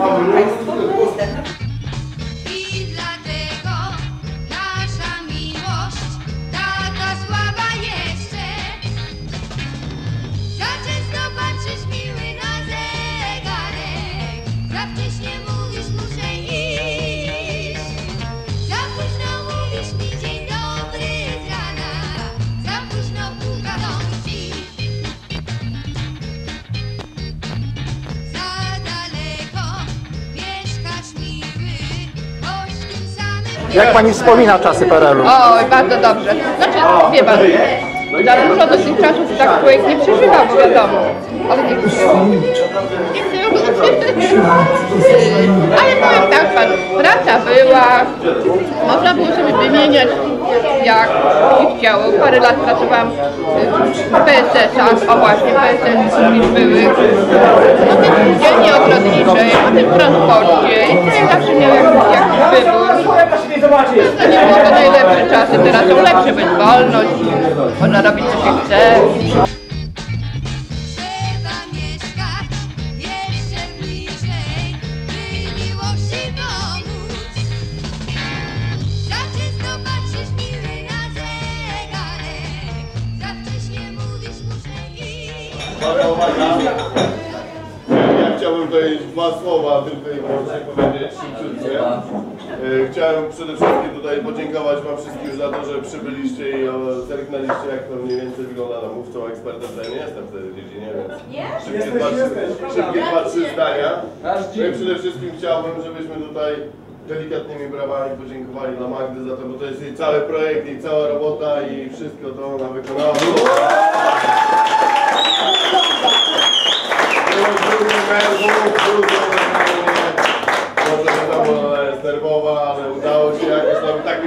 Weißt du, Jak pani wspomina czasy PRL-u? Oj, bardzo dobrze. Znaczy, wie pan, za dużo do tych czasów tak człowiek nie przeżywa, bo wiadomo. Ale nie chcę Ale powiem tak pan, praca była, można było sobie wymieniać jak się chciało. Parę lat pracowałam w PSS-ach, o właśnie, PSS były. Potem w dzielni ogrodniczej, potem w transporcie i tutaj zawsze miał jakiś, wybór. To nie to najlepsze czasy, teraz są lepsze, bez wolność, można robić co się chce. Ja chciałbym tutaj dwa słowa tylko i wyłącznie powiedzieć szybciutkie. E, Chciałem przede wszystkim tutaj podziękować Wam wszystkim za to, że przybyliście i zerknęliście jak to mniej więcej wygląda na mówcą eksperta. Tutaj nie jestem w tej dziedzinie, więc szybkie, dwa, szybkie dwa, trzy zdania. No i przede wszystkim chciałbym, żebyśmy tutaj delikatnymi brawami podziękowali dla Magdy za to, bo to jest jej cały projekt, jej cała robota i wszystko to ona wykonała.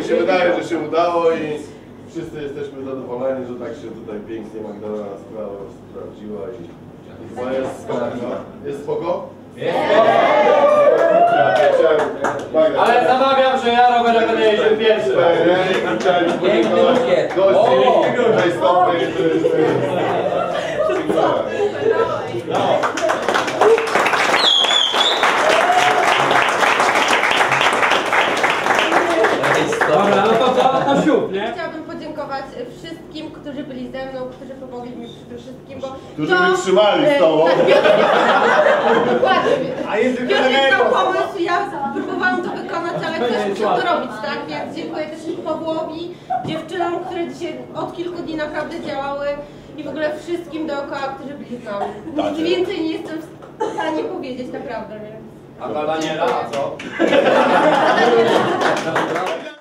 Mi się wydaje, że się udało i wszyscy jesteśmy zadowoleni, że tak się tutaj pięknie Magdalena sprawa sprawdziła i, i chyba jest spoko. Jest. Spoko? Ale zamawiam, że ja rowerem będę jeździł pierwszy. Chciałem podziękować gości, tutaj stopy, Dobra, no to co? To siup, nie? Chciałabym podziękować wszystkim, którzy byli ze mną, którzy pomogli mi przy tym wszystkim, bo Którzy to, wytrzymali z e, tobą. tak, Piotr- Dokładnie. A jest miał pomysł, ja próbowałam to wykonać, ale ktoś musiał to robić, tak? Więc dziękuję też Pawłowi, dziewczynom, które dzisiaj od kilku dni naprawdę działały i w ogóle wszystkim dookoła, którzy byli z nami. Nic więcej nie jestem w stanie powiedzieć, naprawdę, więc... A Daniela, a co?